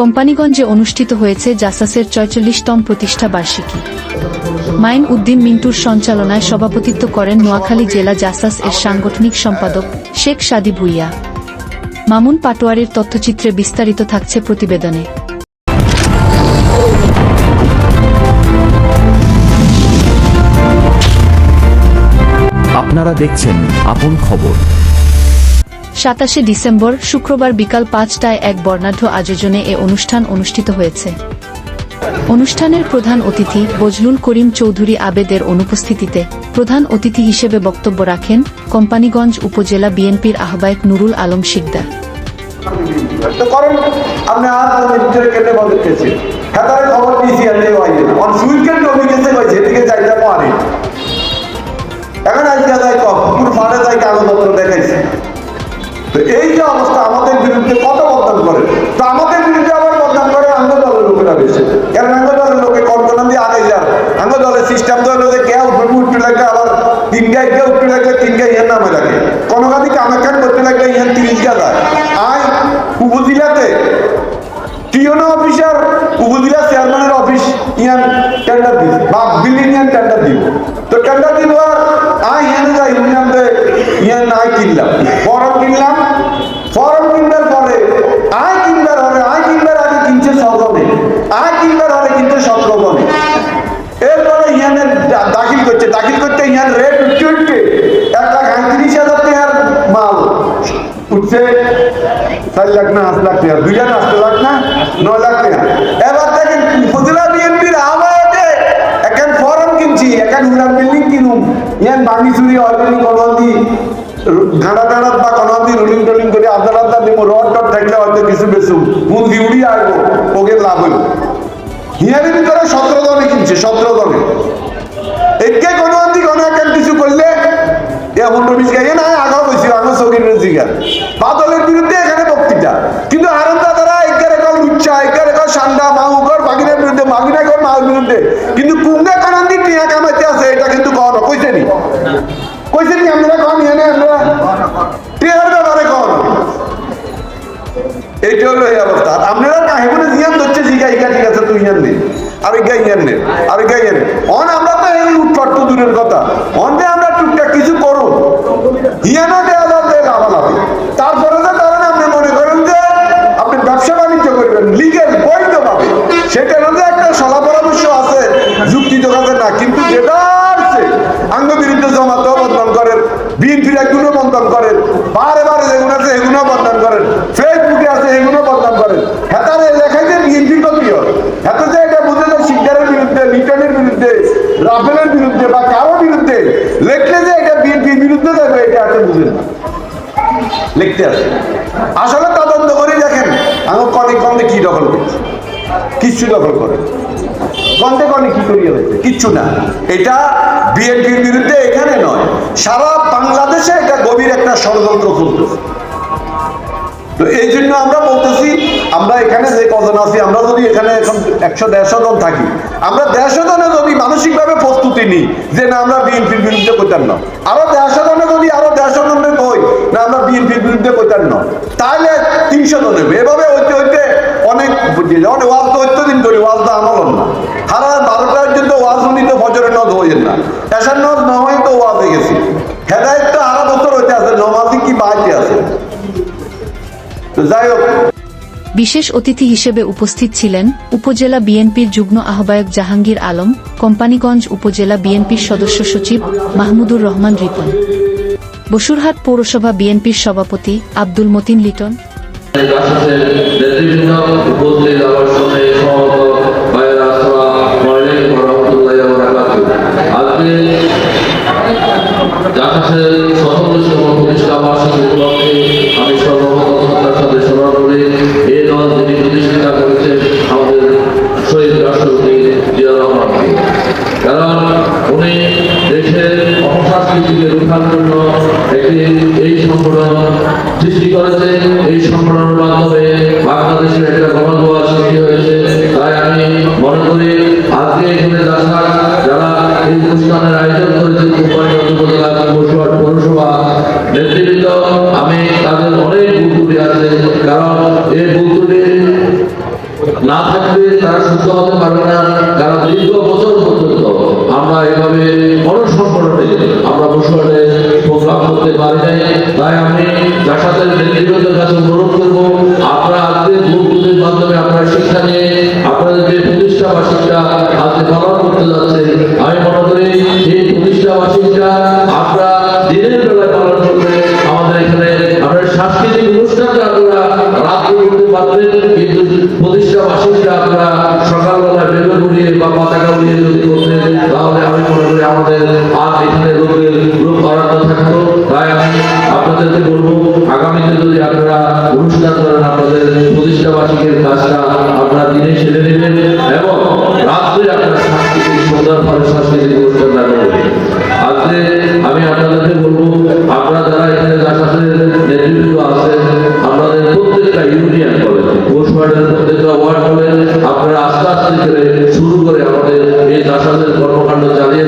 কোম্পানিগঞ্জে অনুষ্ঠিত হয়েছে জাসাসের চয়চল্লিশতম প্রতিষ্ঠা বার্ষিকী। মাইন উদ্দিন মিন্টুর সঞ্চালনায় সভাপতিত্ব করেন নোয়াখালী জেলা জাসাস এর সাংগঠনিক সম্পাদক শেখ সাদি ভুইয়া। মামুন পাটোয়ারির তথ্যচিত্রে বিস্তারিত থাকছে প্রতিবেদনে। আপনারা দেখছেন আপন খবর। সাতাশে ডিসেম্বর, শুক্রবার বিকাল পাঁচটায় এক বর্ণাঢ্য আয়োজনে এ অনুষ্ঠান অনুষ্ঠিত হয়েছে। অনুষ্ঠানের প্রধান অতিথি বজলুল করিম চৌধুরী আবেদের অনুপস্থিতিতে প্রধান অতিথি হিসেবে বক্তব্য রাখেন কোম্পানিগঞ্জ উপজেলা বিএনপির আহ্বায়ক নুরুল আলম শিকদার। তো বা বিল্ডিং ইয়ান টেন্ডার দিব তো টেন্ডার দিব আই ইয়ানে যাই ইউনিয়ন দে ইয়ান আই কিনলাম। ফর্ম কিনলাম। ফর্ম কিনবার পরে আই কিনবার হলে আই কিনবার আগে কিনছে সজনে আই কিনবার হলে কিনছে সতেরোজনে এরপরে ইয়ানের দাখিল করছে। দাখিল করতে ইয়ান রেট উঠতে এক লাখ আটত্রিশ হাজার টাকার মাল। উঠছে চার লাখ না, আট লাখ টাকা। দুই লাখ না, নয় লাখ টাকা। কিনছি বিল্ডিং কিনুম? ইয়ান বাঙি চুরি অলরেডি কনন্দি গাড়া টাড়াত বা কনন্দি রুলিং টলিং করে আদার আদার দিব রড টড থাকলে হয়তো কিছু বেশি বুদ্ধি উড়িয়ে আসব ওকে লাভ হইব। হিয়ারের ভিতরে সতেরো জনে কিনছে সতেরো জনে একে কোনো অন্তি কোনো কিছু করলে এ হুন্ডো মিসকা এ না আগাও কইছি আগো সগির জিগার কইছে কি কন এনে ব্যাপারে কন এইটা হলো এই অবস্থা। আপনারা কাহিবনে জিয়ান ধরছে জিগা ইগা ঠিক আছে তুই ইয়ান আর ইগা ইয়ান নে আর ইগা ইয়ান অন আমরা তো এই উৎপাট দূরের কথা। অন আমরা টুকটাক কিছু করো হিয়ানো বদনাম করেন। বারে বারে যেগুলো আছে এগুলো বদনাম করেন। ফেসবুকে আছে এগুলো বদনাম করেন। হেতারে লেখাই যে বিএনপির কপিও এত যে এটা বুঝে যে শিকদারের বিরুদ্ধে, লিটনের বিরুদ্ধে, রাফেলের বিরুদ্ধে বা কারও বিরুদ্ধে, লেখলে যে এটা বিএনপির বিরুদ্ধে যাবে এটা এত বুঝে না। লিখতে আছে আসলে তদন্ত করে দেখেন, আমি কনে কনে কি দখল করছে। কিচ্ছু দখল করে। গন্ধে না। এটা বিএনপির বিরুদ্ধে এখানে নয়। সারা বাংলাদেশে এটা গভীর একটা ষড়যন্ত্র চলতেছে। তো এই জন্য আমরা বলতেছি, আমরা এখানে যে কজন আছি, আমরা যদি এখানে এখন একশো দেড়শো জন থাকি, আমরা দেড়শো জনে যদি মানসিকভাবে প্রস্তুতি নিই, যে না, আমরা বিএনপির বিরুদ্ধে কইতাম না আরও দেড়শো জনে যদি আরও দেড়শো জনের কই না, আমরা বিএনপির বিরুদ্ধে কইতাম না তাহলে তিনশো জন এভাবে হইতে হইতে অনেক ওয়াজ তো দিন করি ওয়াজ তো আমল না। সারা বারোটা পর্যন্ত ওয়াজ শুনি তো ফজরের নজ হইয়েন না। এসার নজ না হয় তো ওয়াজ গেছি। হেদায়ত তো আরও বছর হইতে আছে নমাজি কি বাড়িতে আছে? তো যাই হোক। বিশেষ অতিথি হিসেবে উপস্থিত ছিলেন উপজেলা বিএনপির যুগ্ম আহ্বায়ক জাহাঙ্গীর আলম কোম্পানিগঞ্জ উপজেলা বিএনপির সদস্য সচিব মাহমুদুর রহমান রিপন বসুরহাট পৌরসভা বিএনপির সভাপতি আব্দুল মতিন লিটন। সৃষ্টি করেছে, এই সংগঠনের মাধ্যমে বাংলাদেশের একটা গণদোয়া সৃষ্টি হয়েছে। তাই আমি মনে করি, আজকে এখানে যারা যারা এই অনুষ্ঠানের আয়োজন করেছে না তারা সুস্থ হতে পারবে না, কারণ দীর্ঘ বছর পর্যন্ত আমরা এভাবে অনসংকটে আমরা বসে প্রোগ্রাম করতে পারি নাই।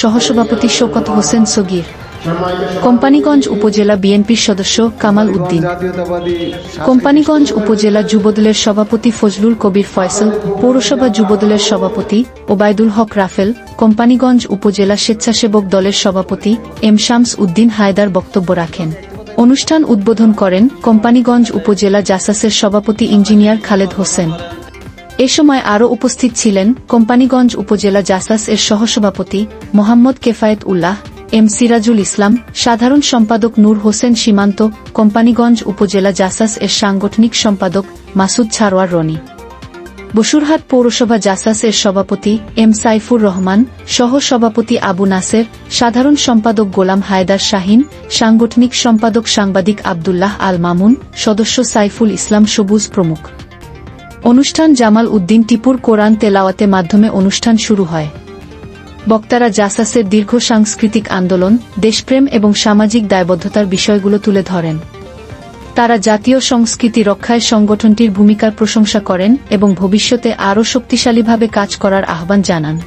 সহসভাপতি শওকত হোসেন সগির, কোম্পানিগঞ্জ উপজেলা বিএনপির সদস্য কামাল উদ্দিন, কোম্পানিগঞ্জ উপজেলা যুবদলের সভাপতি ফজলুল কবির ফয়সল, পৌরসভা যুবদলের সভাপতি ওবায়দুল হক রাফেল কোম্পানিগঞ্জ উপজেলা স্বেচ্ছাসেবক দলের সভাপতি এম শামস উদ্দিন হায়দার বক্তব্য রাখেন। অনুষ্ঠান উদ্বোধন করেন কোম্পানিগঞ্জ উপজেলা জাসাসের সভাপতি ইঞ্জিনিয়ার খালেদ হোসেন। এ সময় আরও উপস্থিত ছিলেন কোম্পানিগঞ্জ উপজেলা জাসাস এর সহসভাপতি মোহাম্মদ কেফায়েত উল্লাহ, এম সিরাজুল ইসলাম, সাধারণ সম্পাদক নূর হোসেন সীমান্ত, কোম্পানিগঞ্জ উপজেলা জাসাস এর সাংগঠনিক সম্পাদক মাসুদ ছারোয়ার রনি। বসুরহাট পৌরসভা জাসাসের সভাপতি এম সাইফুর রহমান সহ সভাপতি আবু নাসের, সাধারণ সম্পাদক গোলাম হায়দার শাহিন, সাংগঠনিক সম্পাদক সাংবাদিক আবদুল্লাহ আল মামুন, সদস্য সাইফুল ইসলাম সবুজ প্রমুখ। অনুষ্ঠান জামাল উদ্দিন টিপুর কোরআন তেলাওয়াতে মাধ্যমে অনুষ্ঠান শুরু হয়। বক্তারা জাসাসের দীর্ঘ সাংস্কৃতিক আন্দোলন, দেশপ্রেম এবং সামাজিক দায়বদ্ধতার বিষয়গুলো তুলে ধরেন। তারা জাতীয় সংস্কৃতি রক্ষায় সংগঠনটির ভূমিকার প্রশংসা করেন এবং ভবিষ্যতে আরও শক্তিশালীভাবে কাজ করার আহ্বান জানান।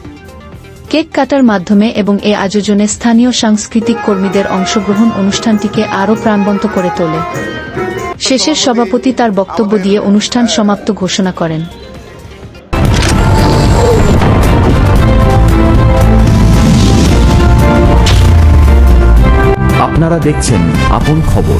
কেক কাটার মাধ্যমে এবং এ আয়োজনে স্থানীয় সাংস্কৃতিক কর্মীদের অংশগ্রহণ অনুষ্ঠানটিকে আরও প্রাণবন্ত করে তোলে। শেষের সভাপতি তার বক্তব্য দিয়ে অনুষ্ঠান সমাপ্ত ঘোষণা করেন। আপনারা দেখছেন আপন খবর।